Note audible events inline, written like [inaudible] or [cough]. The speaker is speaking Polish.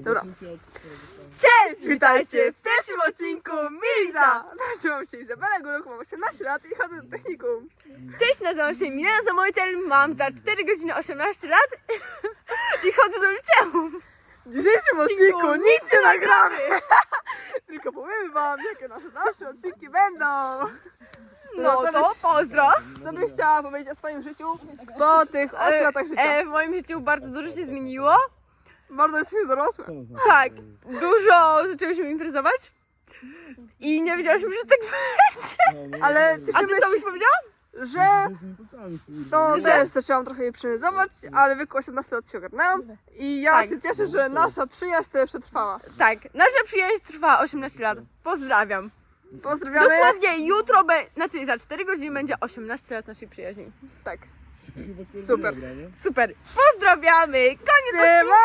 Dobra. Cześć, witajcie w pierwszym odcinku Miliza! Nazywam się Izabela Guluk, mam 18 lat i chodzę do technikum. Cześć, nazywam się Milena Samoitel, mam za 4 godziny 18 lat i chodzę do liceum. W dzisiejszym odcinku nic nie nagramy! [laughs] Tylko powiemy wam, jakie nasze dalsze odcinki będą. No co to byś, pozdro. co byś chciała powiedzieć o swoim życiu po tych 8 latach życia? E, w moim życiu bardzo dużo się zmieniło. Bardzo jesteśmy dorosłe. Tak, dużo zaczęłyśmy imprezować i nie wiedziałyśmy, że tak będzie. Ale A ty co byś powiedziała? że to też zaczęłam trochę je przeryzować, ale w wieku 18 lat się ogarnęłam i ja Tak. się cieszę, że nasza przyjaźń tyle przetrwała. Tak, nasza przyjaźń trwa 18 lat. Pozdrawiam. Pozdrawiamy. Dosłownie jutro, be, znaczy za 4 godziny będzie 18 lat naszej przyjaźni. Tak. Super. Super. Pozdrawiamy. Koniec odcinka.